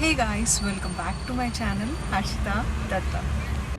Hey guys, welcome back to my channel Ashita Datta.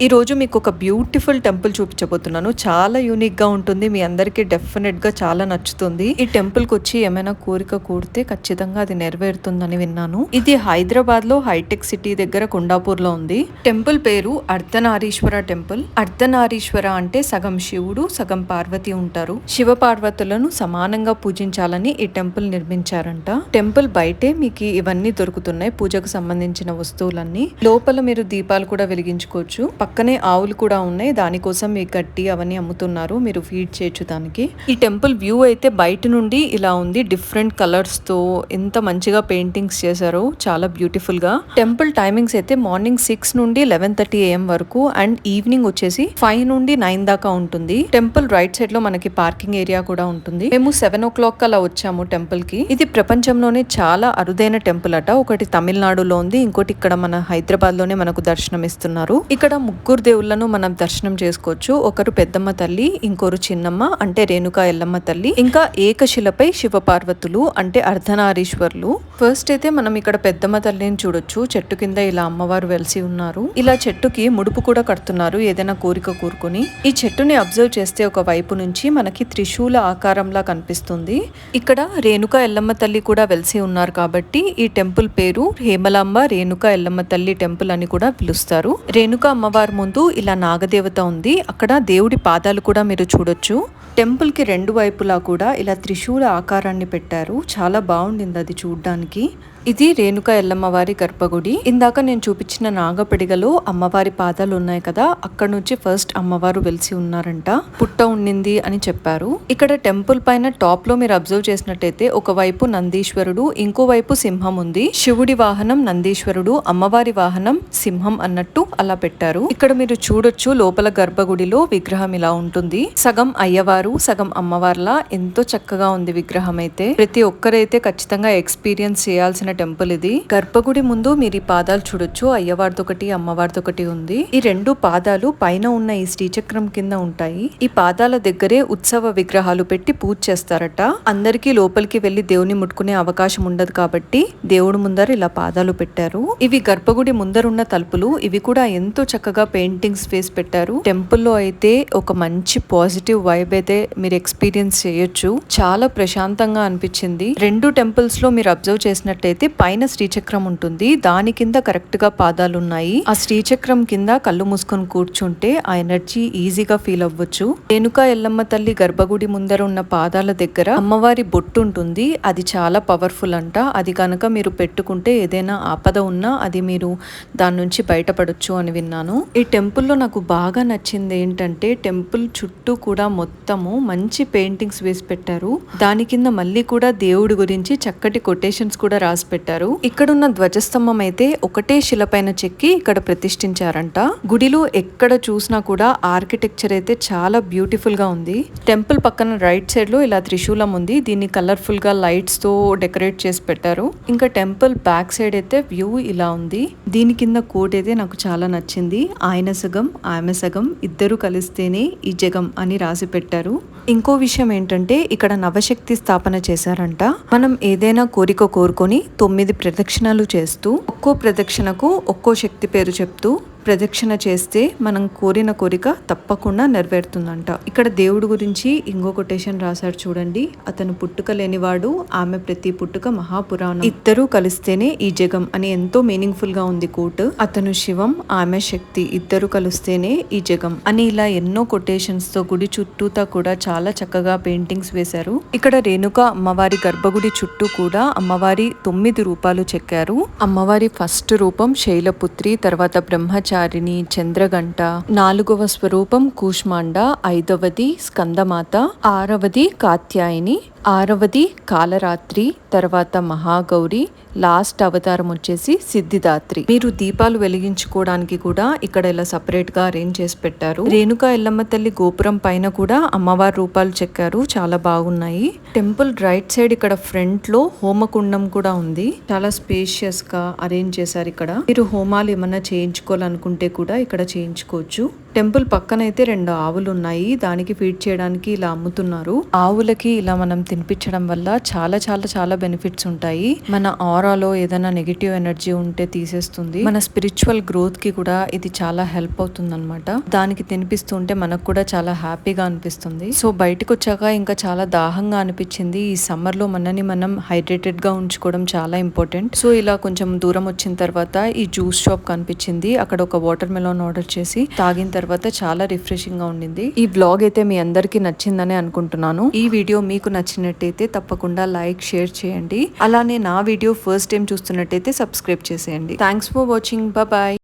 ఈరోజు మీకు ఒక బ్యూటిఫుల్ టెంపుల్ చూపించబోతున్నాను. చాలా యూనిక్గా ఉంటుంది. మీ అందరికీ డెఫినెట్గా చాలా నచ్చుతుంది. ఈ టెంపుల్కి వచ్చి ఏమైనా కోరిక కూడితే ఖచ్చితంగా అది నెరవేరుతుందని విన్నాను. ఇది హైదరాబాద్లో హైటెక్ సిటీ దగ్గర కొండాపూర్లో ఉంది. టెంపుల్ పేరు అర్ధనారీశ్వర టెంపుల్. అర్ధనారీశ్వర అంటే సగం శివుడు సగం పార్వతి ఉంటారు. శివ పార్వతులను సమానంగా పూజించాలని ఈ టెంపుల్ నిర్మించారంట. టెంపుల్ బయటే మీకు ఇవన్నీ దొరుకుతున్నాయి. పూజకు సంబంధించిన వస్తువులన్నీ. లోపల మీరు దీపాలు కూడా వెలిగించుకోవచ్చు. పక్కనే ఆవులు కూడా ఉన్నాయి. దానికోసం ఈ గడ్డి అవన్నీ అమ్ముతున్నారు. మీరు ఫీడ్ చేయొచ్చు దానికి. ఈ టెంపుల్ వ్యూ అయితే బయట నుండి ఇలా ఉంది. డిఫరెంట్ కలర్స్తో ఎంత మంచిగా పెయింటింగ్స్ చేశారో చాలా బ్యూటిఫుల్గా. టెంపుల్ టైమింగ్స్ అయితే మార్నింగ్ సిక్స్ నుండి లెవెన్ థర్టీ ఏఎం వరకు అండ్ ఈవినింగ్ వచ్చేసి ఫైవ్ నుండి నైన్ దాకా ఉంటుంది. టెంపుల్ రైట్ సైడ్లో మనకి పార్కింగ్ ఏరియా కూడా ఉంటుంది. మేము సెవెన్ ఓ క్లాక్ అలా వచ్చాము టెంపుల్కి. ఇది ప్రపంచంలోనే చాలా అరుదైన టెంపుల్ అట. ఒకటి తమిళనాడులో ఉంది. ఇంకోటి ఇక్కడ మన హైదరాబాద్లోనే మనకు దర్శనం ఇస్తున్నారు ఇక్కడ ముగ్గురు దేవుళ్ళను మనం దర్శనం చేసుకోవచ్చు. ఒకరు పెద్దమ్మ తల్లి ఇంకోరు చిన్నమ్మ అంటే రేణుకా ఎల్లమ్మ తల్లి. ఇంకా ఏకశిలపై శివ పార్వతులు అంటే అర్ధనారీశ్వర్లు. ఫస్ట్ అయితే మనం ఇక్కడ పెద్దమ్మ తల్లిని చూడొచ్చు. చెట్టు కింద ఇలా అమ్మవారు వెలిసి ఉన్నారు. ఇలా చెట్టుకి ముడుపు కూడా కడుతున్నారు ఏదైనా కోరిక కూరుకుని. ఈ చెట్టుని అబ్జర్వ్ చేస్తే ఒక వైపు నుంచి మనకి త్రిశూల ఆకారంలా కనిపిస్తుంది. ఇక్కడ రేణుక ఎల్లమ్మ తల్లి కూడా వెలిసి ఉన్నారు కాబట్టి ఈ టెంపుల్ పేరు హేమలాంబ రేణుక ఎల్లమ్మ తల్లి టెంపుల్ అని కూడా పిలుస్తారు. రేణుక అమ్మవారు ముందు ఇలా నాగదేవత ఉంది. అక్కడ దేవుడి పాదాలు కూడా మీరు చూడొచ్చు. టెంపుల్కి రెండు వైపులా కూడా ఇలా త్రిశూల ఆకారాన్ని పెట్టారు. చాలా బాగుండింది అది చూడ్డానికి. ఇది రేణుక ఎల్లమ్మ వారి గర్భగుడి. ఇందాక నేను చూపించిన నాగపిడిగలో అమ్మవారి పాదాలు ఉన్నాయి కదా అక్కడ నుంచి ఫస్ట్ అమ్మవారు వెలిసి ఉన్నారంట. పుట్ట ఉండింది అని చెప్పారు. ఇక్కడ టెంపుల్ పైన టాప్లో మీరు అబ్జర్వ్ చేసినట్టయితే ఒకవైపు నందీశ్వరుడు ఇంకోవైపు సింహం ఉంది. శివుడి వాహనం నందీశ్వరుడు అమ్మవారి వాహనం సింహం అన్నట్టు అలా పెట్టారు. ఇక్కడ మీరు చూడొచ్చు లోపల గర్భగుడిలో విగ్రహం ఇలా ఉంటుంది. సగం అయ్యవారు సగం అమ్మవార్లా ఎంతో చక్కగా ఉంది విగ్రహం అయితే. ప్రతి ఒక్కరైతే ఖచ్చితంగా ఎక్స్పీరియన్స్ చేయాల్సిన టెంపుల్ ఇది. గర్భగుడి ముందు మీరు ఈ పాదాలు చూడొచ్చు. అయ్యవారితో ఒకటి అమ్మవారితో ఒకటి ఉంది. ఈ రెండు పాదాలు పైన ఉన్న ఈ శ్రీచక్రం కింద ఉంటాయి. ఈ పాదాల దగ్గరే ఉత్సవ విగ్రహాలు పెట్టి పూజ చేస్తారట. అందరికీ లోపలికి వెళ్ళి దేవుని ముట్టుకునే అవకాశం ఉండదు కాబట్టి దేవుడు ముందర ఇలా పాదాలు పెట్టారు. ఇవి గర్భగుడి ముందరున్న తలుపులు. ఇవి కూడా ఎంతో చక్కగా పెయింటింగ్స్ వేసి పెట్టారు. టెంపుల్లో అయితే ఒక మంచి పాజిటివ్ వైబ్ అయితే మీరు ఎక్స్పీరియన్స్ చేయొచ్చు. చాలా ప్రశాంతంగా అనిపించింది. రెండు టెంపుల్స్లో మీరు అబ్జర్వ్ అయితే పైన శ్రీచక్రం ఉంటుంది. దాని కింద కరెక్ట్గా పాదాలు ఉన్నాయి ఆ శ్రీచక్రం కింద కళ్ళు మూసుకొని కూర్చుంటే ఆ ఎనర్జీ ఈజీగా ఫీల్ అవ్వచ్చు. రేణుక ఎల్లమ్మ తల్లి గర్భగుడి ముందర ఉన్న పాదాల దగ్గర అమ్మవారి బొట్టు ఉంటుంది. అది చాలా పవర్ఫుల్ అంట. అది కనుక మీరు పెట్టుకుంటే ఏదైనా ఆపద ఉన్నా అది మీరు దాని నుంచి బయటపడొచ్చు అని విన్నాను. ఈ టెంపుల్లో నాకు బాగా నచ్చింది ఏంటంటే టెంపుల్ చుట్టూ కూడా మొత్తము మంచి పెయింటింగ్స్ వేసి పెట్టారు. దాని కింద మళ్ళీ కూడా దేవుడి గురించి చక్కటి కొటేషన్స్ కూడా రాసి పెట్టారు. ఇక్కడున్న ధ్వజస్తంభం అయితే ఒకటే శిలపైన చెక్కి ఇక్కడ ప్రతిష్ఠించారంట. గుడిలో ఎక్కడ చూసినా కూడా ఆర్కిటెక్చర్ అయితే చాలా బ్యూటిఫుల్గా ఉంది. టెంపుల్ పక్కన రైట్ సైడ్లో ఇలా త్రిశూలం ఉంది. దీన్ని కలర్ఫుల్గా లైట్స్తో డెకరేట్ చేసి పెట్టారు. ఇంకా టెంపుల్ బ్యాక్ సైడ్ అయితే వ్యూ ఇలా ఉంది. దీని కింద కోట్ అయితే నాకు చాలా నచ్చింది. ఆయన సగం ఆమె సగం ఇద్దరు కలిస్తేనే ఈ జగం అని రాసి పెట్టారు. ఇంకో విషయం ఏంటంటే ఇక్కడ నవశక్తి స్థాపన చేశారంట. మనం ఏదైనా కోరిక కోరుకొని తొమ్మిది ప్రదక్షిణలు చేస్తూ ఒక్కో ప్రదక్షిణకు ఒక్కో శక్తి పేరు చెప్తూ ప్రదక్షిణ చేస్తే మనం కోరిన కోరిక తప్పకుండా నెరవేరుతుందంట. ఇక్కడ దేవుడు గురించి ఇంకో కొటేషన్ రాశాడు చూడండి. అతను పుట్టుక లేనివాడు ఆమె ప్రతి పుట్టుక మహాపురాణం. ఇద్దరూ కలిస్తేనే ఈ జగం అని ఎంతో మీనింగ్ఫుల్గా ఉంది కోట్. అతను శివం ఆమె శక్తి ఇద్దరు కలిస్తేనే ఈ జగం అని ఇలా ఎన్నో కొటేషన్స్తో గుడి చుట్టూతా కూడా చాలా చక్కగా పెయింటింగ్స్ వేశారు. ఇక్కడ రేణుక అమ్మవారి గర్భగుడి చుట్టూ కూడా అమ్మవారి తొమ్మిది రూపాలు చెక్కారు. అమ్మవారి ఫస్ట్ రూపం శైలపుత్రి తర్వాత బ్రహ్మచారిణి చంద్రగంట నాలుగవ స్వరూపం కూష్మాండ ఐదవది స్కందమాత ఆరవది కాత్యాయని ఆరవది కాలరాత్రి తర్వాత మహాగౌరి లాస్ట్ అవతారం వచ్చేసి సిద్ధిదాత్రి. మీరు దీపాలు వెలిగించుకోవడానికి కూడా ఇక్కడ ఇలా సపరేట్గా అరేంజ్ చేసి పెట్టారు. రేణుకా ఎల్లమ్మ తల్లి గోపురం పైన కూడా అమ్మవారి రూపాలు చెక్కారు. చాలా బాగున్నాయి. టెంపుల్ రైట్ సైడ్ ఇక్కడ ఫ్రంట్లో హోమకుండం కూడా ఉంది. చాలా స్పేషియస్గా అరేంజ్ చేశారు ఇక్కడ. మీరు హోమాలు ఏమన్నా చేయించుకోవాలనుకుంటే కూడా ఇక్కడ చేయించుకోవచ్చు. టెంపుల్ పక్కనైతే రెండు ఆవులు ఉన్నాయి దానికి ఫీడ్ చేయడానికి ఇలా అమ్ముతున్నారు. ఆవులకి ఇలా మనం తినిపించడం వల్ల చాలా చాలా చాలా బెనిఫిట్స్ ఉంటాయి. మన ఆరాలో ఏదైనా నెగిటివ్ ఎనర్జీ ఉంటే తీసేస్తుంది. మన స్పిరిచువల్ గ్రోత్కి కూడా ఇది చాలా హెల్ప్ అవుతుంది అనమాట దానికి తినిపిస్తుంటే మనకు కూడా చాలా హ్యాపీగా అనిపిస్తుంది. సో బయటకు వచ్చాక ఇంకా చాలా దాహంగా అనిపించింది. ఈ సమ్మర్లో మనని మనం హైడ్రేటెడ్గా ఉంచుకోవడం చాలా ఇంపార్టెంట్. సో ఇలా కొంచెం దూరం వచ్చిన తర్వాత ఈ జ్యూస్ షాప్ కనిపించింది. అక్కడ ఒక వాటర్ మెలాన్ ఆర్డర్ చేసి తాగిన తర్వాత చాలా రిఫ్రెషింగ్గా ఉండింది. ఈ బ్లాగ్ అయితే మీ అందరికి నచ్చిందని అనుకుంటున్నాను. ఈ వీడియో మీకు నచ్చినట్టయితే తప్పకుండా లైక్ షేర్ చేయండి. అలానే నా వీడియో ఫస్ట్ టైం చూస్తున్నట్టయితే సబ్స్క్రైబ్ చేసేయండి. Thanks for watching. బాయ్